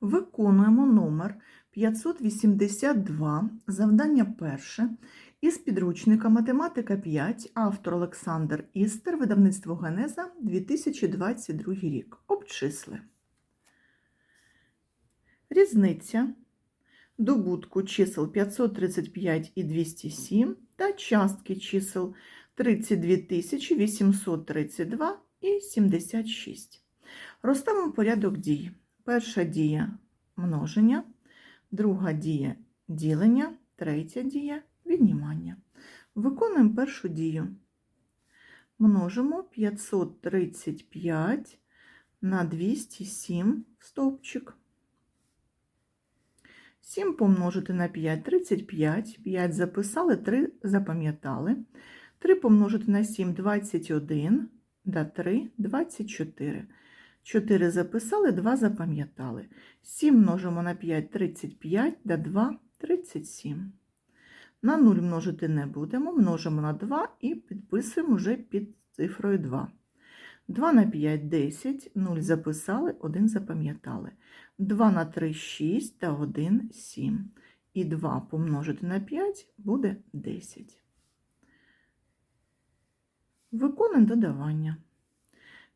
Виконуємо номер 582, завдання перше, із підручника Математика 5, автор Олександр Істер, видавництво Генеза, 2022 рік. Обчисли. Різниця добутку чисел 535 і 207 та частки чисел 32 832 і 76. Розставимо порядок дій. Перша дія множення, друга дія ділення, третя дія віднімання. Виконуємо першу дію. Множимо 535 на 207 стовпчик. 7 помножити на 5 35, 5 записали, 3 запам'ятали. 3 помножити на 7 21, да 3 24. 4 записали, 2 запам'ятали. 7 множимо на 5 35, да 2 37. На 0 множити не будемо, множимо на 2 і підписуємо вже під цифрою 2. 2 на 5 10, 0 записали, 1 запам'ятали. 2 на 3 6 та 1 7. І 2 помножити на 5 буде 10. Виконуємо додавання.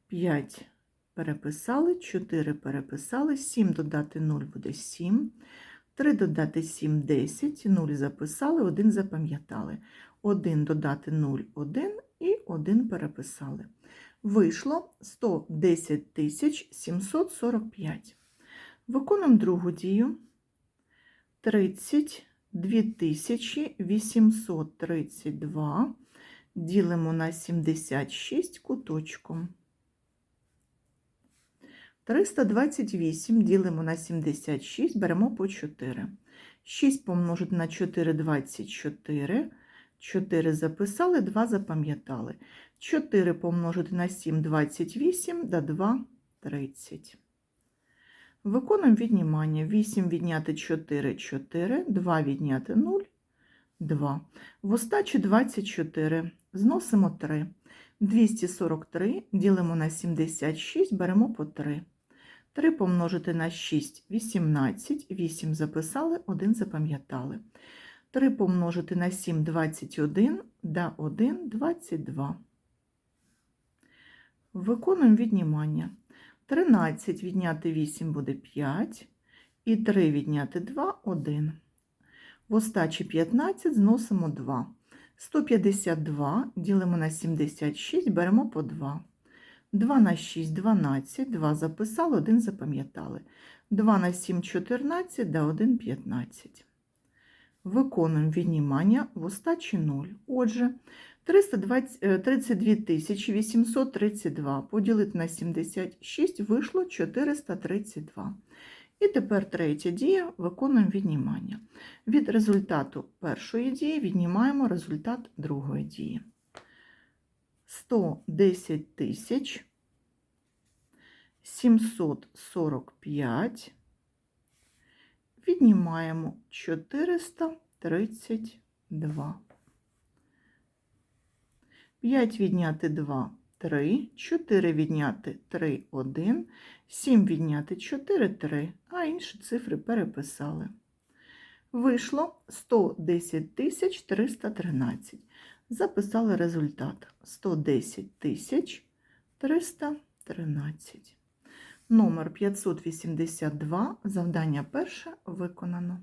5 переписали, 4 переписали, 7 додати 0 буде 7. 3 додати 7 10, 0 записали, 1 запам'ятали. 1 додати 0 1 і 1 переписали. Вийшло 110 745. Виконуємо другу дію. 32 832 ділимо на 76 куточком. 328 ділимо на 76, беремо по 4. 6 помножити на 4 24. 4 записали, 2 запам'ятали. 4 помножити на 7 28, да 2 30. Виконуємо віднімання. 8 відняти 4 4, 2 відняти 0, 2. В остачі 24. Зносимо 3. 243 ділимо на 76, беремо по 3. 3 помножити на 6 18, 8 записали, 1 запам'ятали. 3 помножити на 7 21, да 1 22. Виконуємо віднімання. 13 відняти 8 буде 5, і 3 відняти 2 1. В остачі 15 зносимо 2. 152 ділимо на 76, беремо по 2. 2 на 6 12, 2 записали, 1 запам'ятали. 2 на 7 14, да 1 15. Виконуємо віднімання в остачі 0. Отже, 320, 32 832 поділити на 76 вийшло 432. І тепер третя дія виконуємо віднімання. Від результату першої дії віднімаємо результат другої дії. 110 тисяч 745 віднімаємо 432. 5 відняти 2 3, 4 відняти 3 1, 7 відняти 4 3, а інші цифри переписали. Вийшло 110 тисяч 313. Записали результат 110 тисяч 313. Номер 582, завдання перше виконано.